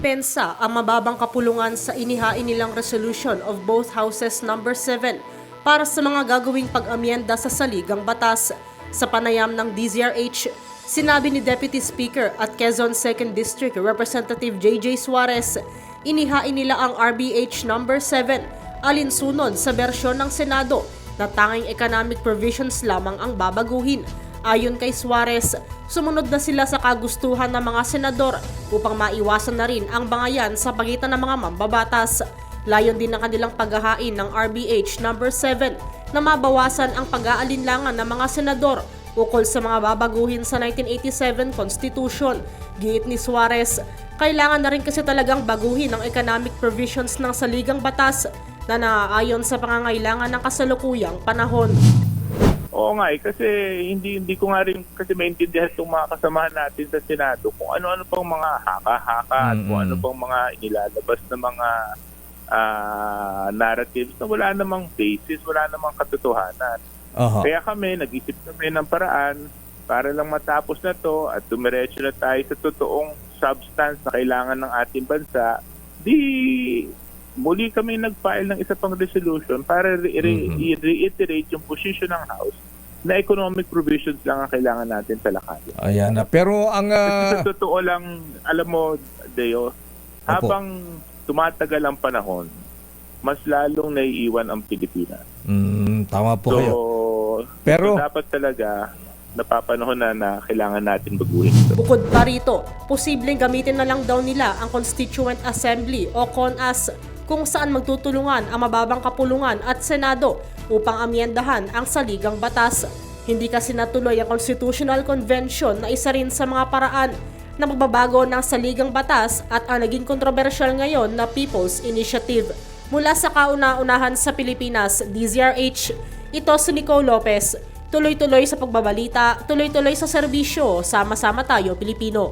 depensa ang mababang kapulungan sa inihain nilang resolution of both houses number 7 para sa mga gagawing pag-amyenda sa saligang batas. Sa panayam ng DZRH, sinabi ni Deputy Speaker at Quezon 2nd District Representative JJ Suarez, inihain nila ang RBH number 7 alinsunod sa bersyon ng Senado na tanging economic provisions lamang ang babaguhin. Ayon kay Suarez, sumunod na sila sa kagustuhan ng mga senador upang maiwasan na rin ang bangayan sa pagitan ng mga mambabatas. Layon din ng kanilang paghahain ng RBH number 7 na mabawasan ang pag-aalinlangan ng mga senador ukol sa mga babaguhin sa 1987 Constitution. Giit ni Suarez, kailangan na rin kasi talagang baguhin ang economic provisions ng saligang batas na naaayon sa pangangailangan ng kasalukuyang panahon. Oo nga eh, kasi hindi hindi ko nga rin kasi maintindihan itong mga kasamahan natin sa Senado kung ano-ano pang mga haka-haka at kung Mm-mm. ano pang mga inilalabas na mga ah, narratives na wala namang basis, wala namang katotohanan. Oho. Kaya kami, nag-isip kami ng paraan para lang matapos na to at dumiretso na tayo sa totoong substance na kailangan ng ating bansa, di muli kami nag-file ng isa pang resolution para re- re- Mhm. i-reiterate yung position ng House na economic provisions lang ang kailangan natin talakayin. Ayan na. Pero ang... Ah, sa totoo lang, alam mo, Deo, habang tumatagal ang panahon, mas lalong naiiwan ang Pilipinas. mm, tama po so, kayo. Pero- so dapat talaga napapanahon na na kailangan natin baguhin ito. Bukod pa rito, posibleng gamitin na lang daw nila ang Constituent Assembly o CONAS kung saan magtutulungan ang mababang kapulungan at Senado upang amyendahan ang saligang batas. Hindi kasi natuloy ang Constitutional Convention na isa rin sa mga paraan na magbabago ng saligang batas at ang naging kontrobersyal ngayon na People's Initiative. Mula sa kauna-unahan sa Pilipinas, DZRH, ito si Nicole Lopez. Tuloy-tuloy sa pagbabalita, tuloy-tuloy sa serbisyo, sama-sama tayo Pilipino.